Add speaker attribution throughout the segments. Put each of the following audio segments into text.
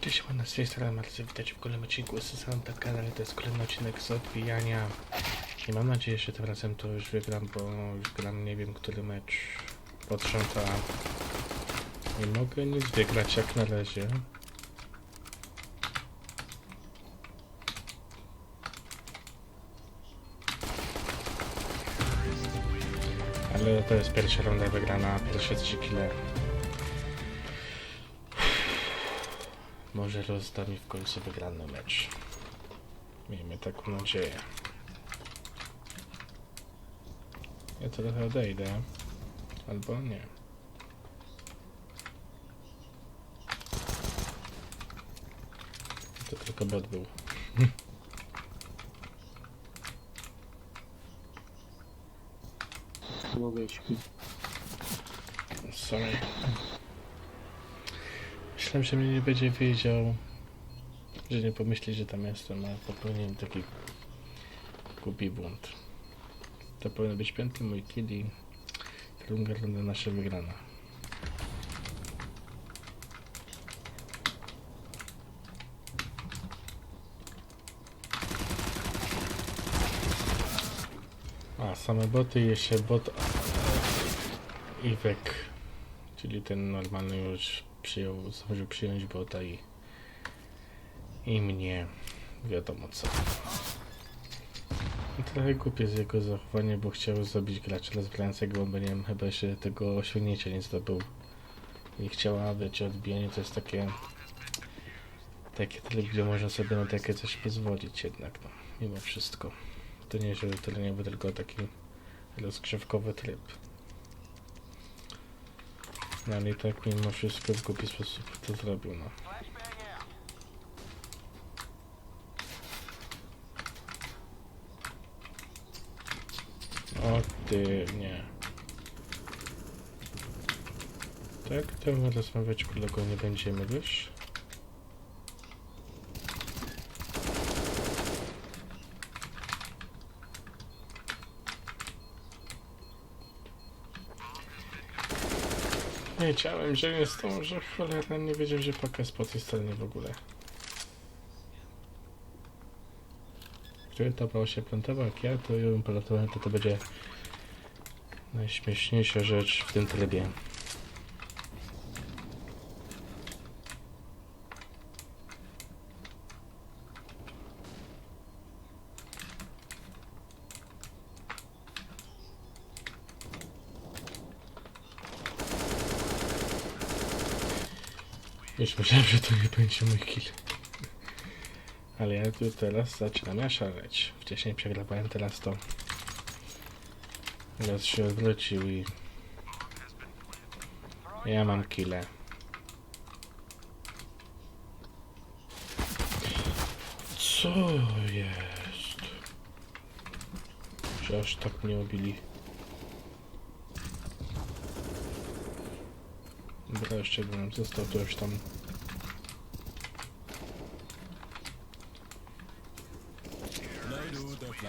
Speaker 1: Cześć, mam z tej strony Marcy, witajcie w kolejnym odcinku z na kanale, to jest kolejny odcinek z odbijania i mam nadzieję, że tym razem to już wygram, bo już gram nie wiem który mecz pod rząd, a nie mogę nic wygrać jak na razie. Ale to jest pierwsza runda wygrana, pierwsze 3 kile. Może rozda mi w końcu wygrany mecz. Miejmy taką nadzieję. Ja trochę odejdę. Albo nie. To tylko bot był.
Speaker 2: Mogę śpić.
Speaker 1: Sorry. Myślałem, że mnie nie będzie wiedział, że nie pomyśli, że tam jestem, a popełniłem taki głupi błąd. To powinien być piąty mój kill i druga runda nasza wygrana. A, same boty i jeszcze bot Iwek, czyli ten normalny już przyjął, zdążył przyjąć bota i i mnie wiadomo co. Trochę głupie z jego zachowania, bo chciał zabić gracza nie wiem, chyba się tego osiągnięcia nie zdobył. I chciała, wiecie, odbijanie to jest takie takie tryb, gdzie można sobie na takie coś pozwolić jednak, no, mimo wszystko. To nie, że to nie był tylko taki rozgrzewkowy tryb. No ale i tak mimo wszystko w głupi sposób to zrobił, no. O ty, nie. Tak, to rozmawiać kolego nie będziemy, wiesz? Wiedziałem, że jest to, że cholera nie wiedział, że pokaz po tej stronie w ogóle. Gdyby to brał się plantował jak ja, to bym planował, to to będzie najśmieszniejsza rzecz w tym trybie. Już myślałem, że to nie będzie mój kill. Ale ja tu teraz zaczynam ja szaleć. Wcześniej przegrywałem, teraz to... Teraz się odwrócił i... Ja mam kile. Co jest? Aż tak mnie ubili. Dobra, jeszcze bym został tu już tam.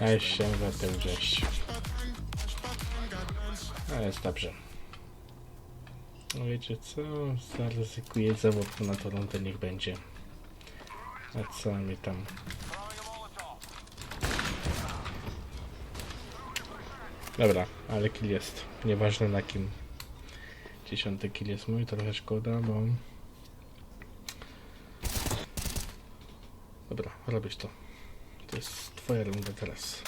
Speaker 1: A jeszcze tę gdzieś. A jest dobrze. No wiecie co? Zaryzykuję zawód na to rundę, niech będzie. A co mi tam? Dobra, ale kill jest. Nieważne na kim. Dziesiąty kill jest mój, trochę szkoda, bo... Dobra, robisz to. To jest twoja runda teraz.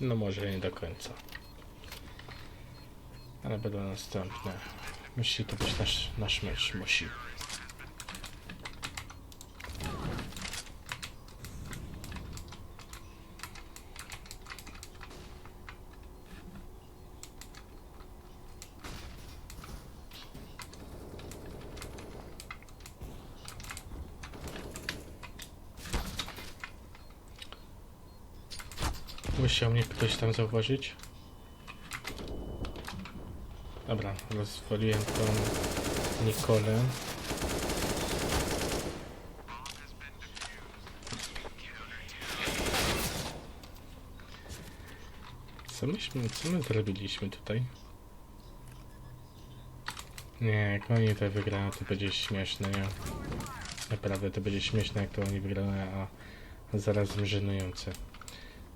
Speaker 1: No może nie do końca. Ale będą następne. Musi to być nasz, nasz mecz, musi. Musiał mnie ktoś tam zauważyć. Dobra, rozwaliłem tą Nikolę. Co myśmy, co my zrobiliśmy tutaj? Nie, jak oni to wygrają, to będzie śmieszne, nie? Naprawdę to będzie śmieszne, jak to oni wygrają, a zarazem żenujące.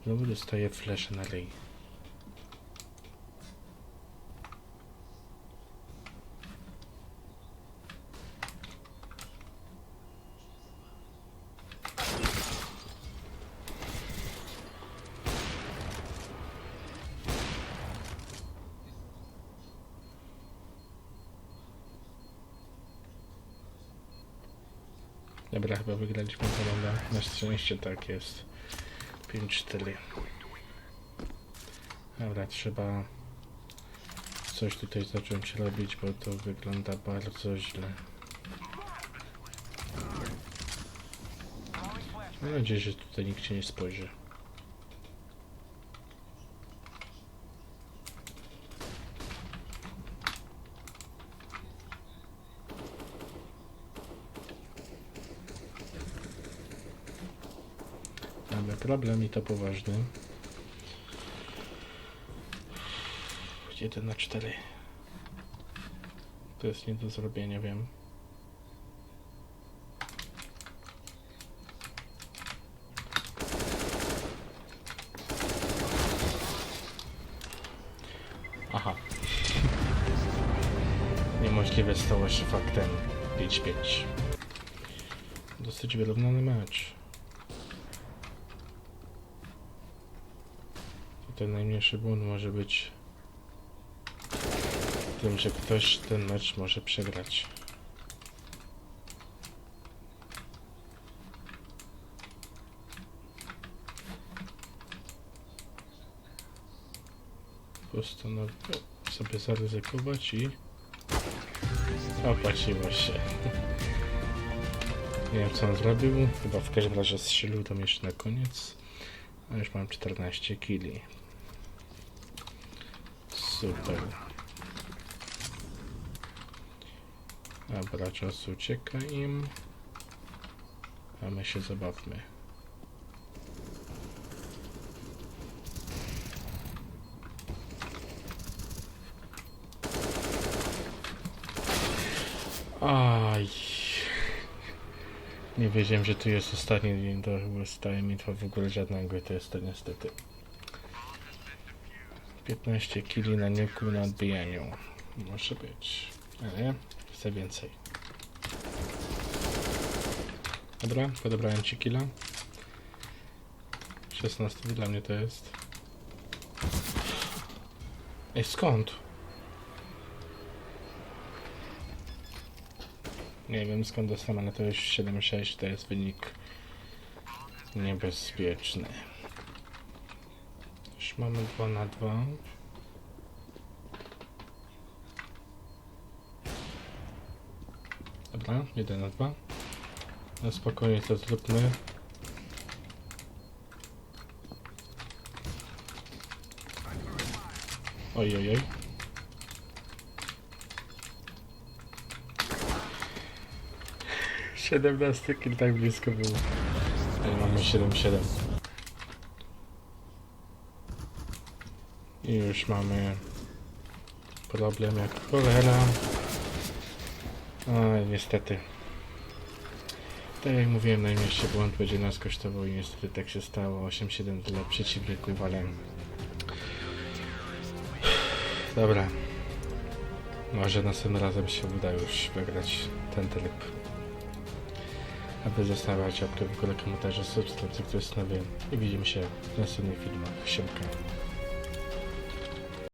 Speaker 1: Znowu dostaję flesze na ryj. Dobra, chyba wygraliśmy rundę. Na szczęście tak jest. 5-4. Dobra, trzeba coś tutaj zacząć robić, bo to wygląda bardzo źle. Mam nadzieję, że tutaj nikt się nie spojrzy. Mamy problem i to poważny. 1 na 4. To jest nie do zrobienia, wiem. Aha. Niemożliwe stało się faktem 5-5. Dosyć wyrównany mecz. Tutaj najmniejszy błąd może być tym, że ktoś ten mecz może przegrać. Postanowił sobie zaryzykować i opłaciło się. Nie wiem co on zrobił, chyba w każdym razie strzelił tam jeszcze na koniec. A już mam 14 kili. Super. Dobra, czas ucieka im. A my się zabawmy. Aj. Nie wiedziałem, że tu jest ostatni dzień do staje mi to w ogóle żadnego to jest to niestety. 15 kili na niku na odbijaniu. Może być. Ale chcę więcej. Dobra, podobrałem ci kila. 16 dla mnie to jest. Ej, skąd? Nie wiem skąd dostałem, ale to już 7-6 to jest wynik niebezpieczny. Już mamy 2 na 2. Dobra, 1 na 2. No spokojnie to zróbmy. Oj, oj, oj. Siedemnasty tak blisko był. Ale mamy 7-7. I już mamy problem jak cholera. A niestety. Tak jak mówiłem, najmniejszy błąd będzie nas kosztował i niestety tak się stało. 8-7 dla przeciwników, ale... Dobra. Może następnym razem się uda już wygrać ten tryb. Aby zostawiać łapkę w górę, komentarze, subskrypcje, które jest nowy. I widzimy się w następnych filmach. Siemka.